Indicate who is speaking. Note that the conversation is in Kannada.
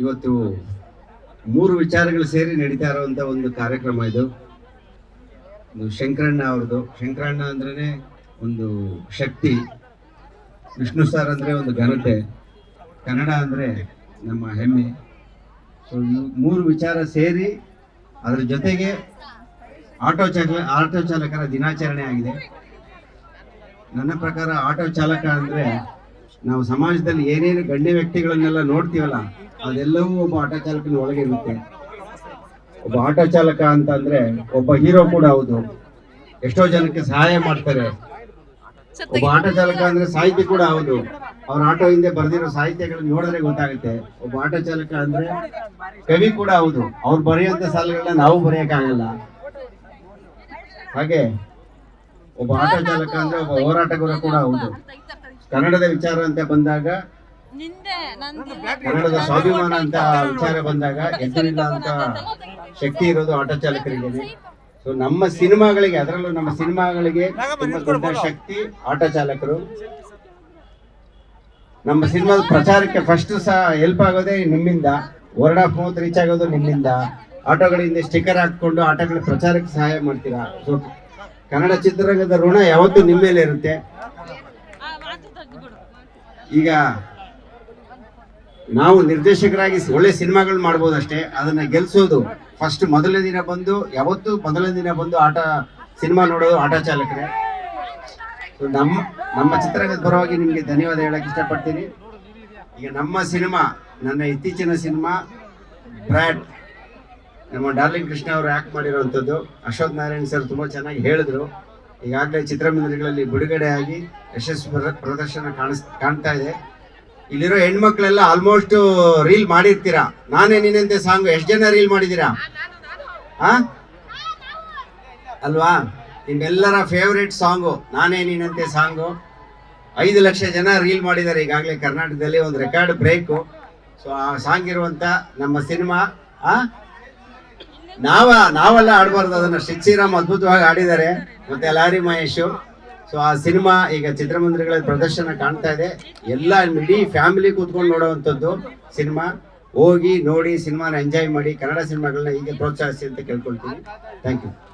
Speaker 1: ಇವತ್ತು ಮೂರು ವಿಚಾರಗಳು ಸೇರಿ ನಡೀತಾ ಇರುವಂತ ಒಂದು ಕಾರ್ಯಕ್ರಮ ಇದು. ಇದು ಶಂಕರಣ್ಣ ಅವ್ರದ್ದು. ಶಂಕರಣ್ಣ ಅಂದ್ರೆ ಒಂದು ಶಕ್ತಿ. ವಿಷ್ಣು ಸಾರ್ ಅಂದ್ರೆ ಒಂದು ಘನತೆ. ಕನ್ನಡ ಅಂದ್ರೆ ನಮ್ಮ ಹೆಮ್ಮೆ. ಸೊ ಮೂರು ವಿಚಾರ ಸೇರಿ ಅದರ ಜೊತೆಗೆ ಆಟೋ ಚಾಲ ಆಟೋ ಚಾಲಕರ ದಿನಾಚರಣೆ ಆಗಿದೆ. ನನ್ನ ಪ್ರಕಾರ ಆಟೋ ಚಾಲಕ ಅಂದ್ರೆ ನಾವು ಸಮಾಜದಲ್ಲಿ ಏನೇನು ಗಣ್ಯ ವ್ಯಕ್ತಿಗಳನ್ನೆಲ್ಲ ನೋಡ್ತೀವಲ್ಲ ಅದೆಲ್ಲವೂ ಒಬ್ಬ ಆಟೋ ಚಾಲಕನ ಒಳಗೆ ಇರುತ್ತೆ. ಒಬ್ಬ ಆಟೋ ಚಾಲಕ ಅಂತ ಅಂದ್ರೆ ಒಬ್ಬ ಹೀರೋ ಕೂಡ ಹೌದು. ಎಷ್ಟೋ ಜನಕ್ಕೆ ಸಹಾಯ ಮಾಡ್ತಾರೆ. ಒಬ್ಬ ಆಟೋ ಚಾಲಕ ಅಂದ್ರೆ ಸಾಹಿತಿ ಕೂಡ ಹೌದು. ಅವ್ರ ಆಟೋ ಹಿಂದೆ ಬರೆದಿರೋ ಸಾಹಿತ್ಯಗಳನ್ನ ನೋಡಿದ್ರೆ ಗೊತ್ತಾಗುತ್ತೆ. ಒಬ್ಬ ಆಟೋ ಚಾಲಕ ಅಂದ್ರೆ ಕವಿ ಕೂಡ ಹೌದು. ಅವ್ರು ಬರೆಯುವಂತ ಸಾಲುಗಳನ್ನ ನಾವು ಬರೆಯಕ್ಕಾಗಲ್ಲ. ಹಾಗೆ ಒಬ್ಬ ಆಟೋ ಚಾಲಕ ಅಂದ್ರೆ ಒಬ್ಬ ಹೋರಾಟಗಾರ ಕೂಡ ಹೌದು. ಕನ್ನಡದ ವಿಚಾರ ಅಂತ ಬಂದಾಗ ಕನ್ನಡದ ಸ್ವಾಭಿಮಾನ ಅಂತ ವಿಚಾರ ಬಂದಾಗ ಎದುರಿಲ್ಲ ಅಂತ ಶಕ್ತಿ ಇರೋದು ಆಟೋ ಚಾಲಕರಿಗೆ. ಸೊ ನಮ್ಮ ಸಿನಿಮಾಗಳಿಗೆ ಅದರಲ್ಲೂ ನಮ್ಮ ಸಿನಿಮಾಗಳಿಗೆ ತುಂಬಾ ದೊಡ್ಡ ಶಕ್ತಿ ಆಟೋ ಚಾಲಕರು. ನಮ್ಮ ಸಿನಿಮಾದ ಪ್ರಚಾರಕ್ಕೆ ಫಸ್ಟ್ ಸಹ ಹೆಲ್ಪ್ ಆಗೋದೇ ನಿಮ್ಮಿಂದ. ವರ್ಡ್ ಆಫ್ ಮೌತ್ ರೀಚ್ ಆಗೋದು ನಿಮ್ಮಿಂದ. ಆಟೋಗಳಿಂದ ಸ್ಟಿಕ್ಕರ್ ಹಾಕೊಂಡು ಆಟೋಗಳ ಪ್ರಚಾರಕ್ಕೆ ಸಹಾಯ ಮಾಡ್ತೀರಾ? ಸೊ ಕನ್ನಡ ಚಿತ್ರರಂಗದ ಋಣ ಯಾವತ್ತೂ ನಿಮ್ಮ ಮೇಲೆ ಇರುತ್ತೆ ಈಗ ನಾವು ನಿರ್ದೇಶಕರಾಗಿ ಒಳ್ಳೆ ಸಿನಿಮಾಗಳು ಮಾಡ್ಬೋದಷ್ಟೇ, ಅದನ್ನ ಗೆಲ್ಸೋದು ಫಸ್ಟ್ ಮೊದಲನೇ ದಿನ ಬಂದು, ಯಾವತ್ತು ಮೊದಲನೇ ದಿನ ಬಂದು ಆಟ, ಸಿನಿಮಾ ನೋಡೋದು ಆಟ ಚಾಲಕರೇ. ನಮ್ಮ ನಮ್ಮ ಚಿತ್ರರಂಗದ ಪರವಾಗಿ ನಿಮಗೆ ಧನ್ಯವಾದ ಹೇಳಕ್ ಇಷ್ಟಪಡ್ತೀನಿ. ಈಗ ನಮ್ಮ ಸಿನಿಮಾ, ನನ್ನ ಇತ್ತೀಚಿನ ಸಿನಿಮಾ, ಬ್ರ್ಯಾಡ್, ನಮ್ಮ ಡಾರ್ಲಿಂಗ್ ಕೃಷ್ಣ ಅವರು ಆಕ್ಟ್ ಮಾಡಿರುವಂಥದ್ದು. ಅಶೋಕ್ ನಾರಾಯಣ್ ಸರ್ ತುಂಬ ಚೆನ್ನಾಗಿ ಹೇಳಿದ್ರು. ಈಗಾಗಲೇ ಚಿತ್ರಮಂದಿರಗಳಲ್ಲಿ ಬಿಡುಗಡೆ ಆಗಿ ಯಶಸ್ವಿ ಪ್ರ- ಪ್ರದರ್ಶನ ಕಾಣಿಸ್, ಕಾಣ್ತಾ ಇದೆ. ಇಲ್ಲಿರೋ ಹೆಣ್ಮಕ್ಳೆಲ್ಲ ಆಲ್ಮೋಸ್ಟ್ ರೀಲ್ ಮಾಡಿರ್ತೀರಾ? ನಾನೇ ನೀನಂತೆ ಸಾಂಗ್ ಎಷ್ಟು ಜನ ರೀಲ್ ಮಾಡಿದ್ದೀರಾ? ಆ? ಅಲ್ವಾ? ನಿಮ್ಮೆಲ್ಲರ ಫೇವ್ರೇಟ್ ಸಾಂಗು ನಾನೇ ನೀನಂತೆ ಸಾಂಗು ಐದು ಲಕ್ಷ ಜನ ರೀಲ್ ಮಾಡಿದ್ದಾರೆ ಈಗಾಗಲೇ ಕರ್ನಾಟಕದಲ್ಲಿ, ಒಂದು ರೆಕಾರ್ಡ್ ಬ್ರೇಕು ಸೊ ಆ ಸಾಂಗ್ ಇರುವಂತ ನಮ್ಮ ಸಿನಿಮಾ, ಆ? ನಾವ, ನಾವೆಲ್ಲ ಆಡಬಾರ್ದು, ಅದನ್ನ ಶ್ರೀರಾಮ್ ಅದ್ಭುತವಾಗಿ ಆಡಿದ್ದಾರೆ. ಮತ್ತೆ ಲಾರಿ ಮಹೇಶು. ಸೊ ಆ ಸಿನಿಮಾ ಈಗ ಚಿತ್ರಮಂದಿರಗಳಲ್ಲಿ ಪ್ರದರ್ಶನ ಕಾಣ್ತಾ ಇದೆ. ಎಲ್ಲ ಇಡೀ ಫ್ಯಾಮಿಲಿ ಕೂತ್ಕೊಂಡು ನೋಡುವಂಥದ್ದು ಸಿನಿಮಾ. ಹೋಗಿ ನೋಡಿ ಸಿನಿಮಾನ ಎಂಜಾಯ್ ಮಾಡಿ ಕನ್ನಡ ಸಿನಿಮಾಗಳನ್ನ ಹೀಗೆ ಪ್ರೋತ್ಸಾಹಿಸಿ ಅಂತ ಕೇಳ್ಕೊಳ್ತೀನಿ. Thank you